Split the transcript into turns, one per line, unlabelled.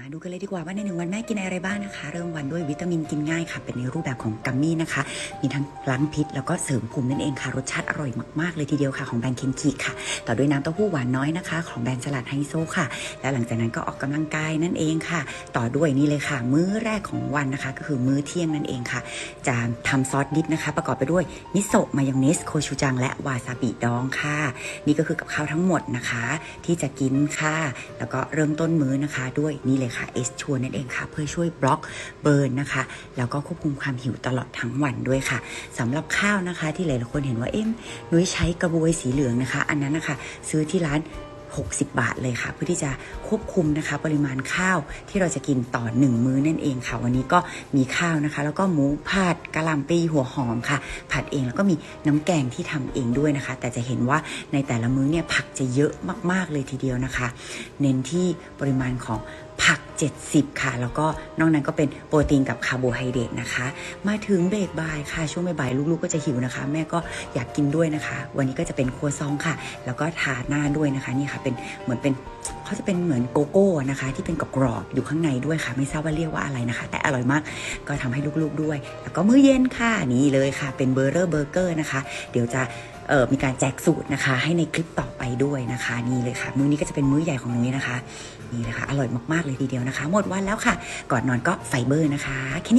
มาดูกันเลยดีกว่าว่าในหนึ่งวันแม่กินอะไรบ้างนะคะ เริ่มวันด้วยวิตามินกินง่ายค่ะ เป็นในรูปแบบของกัมมี่นะคะ มีทั้งล้างพิษแล้วก็เสริมภูมินั่นเองค่ะ รสชาติอร่อยมากๆเลยทีเดียวค่ะของแบรนด์เคนคิค่ะ ต่อด้วยน้ำเต้าหู้หวานน้อยนะคะ ของแบรนด์สลัดไฮโซค่ะ และหลังจากนั้นก็ออกกำลังกายนั่นเองค่ะ ต่อด้วยนี่เลยค่ะ มื้อแรกของวันนะคะ ก็คือมื้อเที่ยงนั่นเองค่ะ จะทำซอสดิบนะคะ ประกอบไปด้วยมิโซะมายองเนสโคชูจังและวาซาบิดองค่ะ นี่ก็คือกับข้าวทั้งหมดนะคะ ที่จะกินค่ะ แล้วก็เริ่มต้นมื้อนะคะด้วยนี่เลยค่ะเอสชวนนั่นเองค่ะ เพื่อช่วยบล็อกเบิร์นนะคะ แล้วก็ควบคุมความหิวตลอดทั้งวันด้วยค่ะสำหรับข้าวนะคะ ที่หลายๆคนเห็นว่าเอ๊ะนุ้ยใช้กระบวยสีเหลืองนะคะ อันนั้นนะคะ ซื้อที่ร้าน60 บาทเลยค่ะ เพื่อที่จะควบคุมนะคะ ปริมาณข้าวที่เราจะกินต่อ 1 มื้อนั่นเองค่ะ วันนี้ก็มีข้าวนะคะ แล้วก็หมูผัดกะหล่ำปลีหัวหอมค่ะ ผัดเองแล้วก็มีน้ำแกงที่ทำเองด้วยนะคะ แต่จะเห็นว่าในแต่ละมื้อเนี่ยผักจะเยอะมากๆเลยทีเดียวนะคะ เน้นที่ปริมาณของ ผัก 70 ค่ะ แล้วก็นอกนั้นก็เป็นโปรตีนกับคาร์โบไฮเดรตนะคะ มาถึงเบรกบ่ายค่ะ ช่วงบ่ายๆลูกๆก็จะหิวนะคะ แม่ก็อยากกินด้วยนะคะ วันนี้ก็จะเป็นครัวซองค่ะ แล้วก็ทาหน้าด้วยนะคะนี่ค่ะเป็นเหมือนเป็นเขาจะเป็นเหมือนโกโก้นะคะ ที่เป็นกรอบอยู่ข้างในด้วยค่ะ ไม่ทราบว่าเรียกว่าอะไรนะคะ แต่อร่อยมากก็ทำให้ลูกๆด้วย แล้วก็มื้อเย็นค่ะนี่เลยค่ะ เป็นเบอร์เรอร์เบอร์เกอร์นะคะ เดี๋ยวจะ มีการแจกสูตรนะคะ ให้ในคลิปต่อไปด้วยนะคะนี่เลยค่ะ มื้อนี้ก็จะเป็นมื้อใหญ่ของนุ้ยนะคะนี่เลยค่ะอร่อยมากๆเลยทีเดียวนะคะ หมดวันแล้วค่ะ ก่อนนอนก็ไฟเบอร์นะคะแค่นี้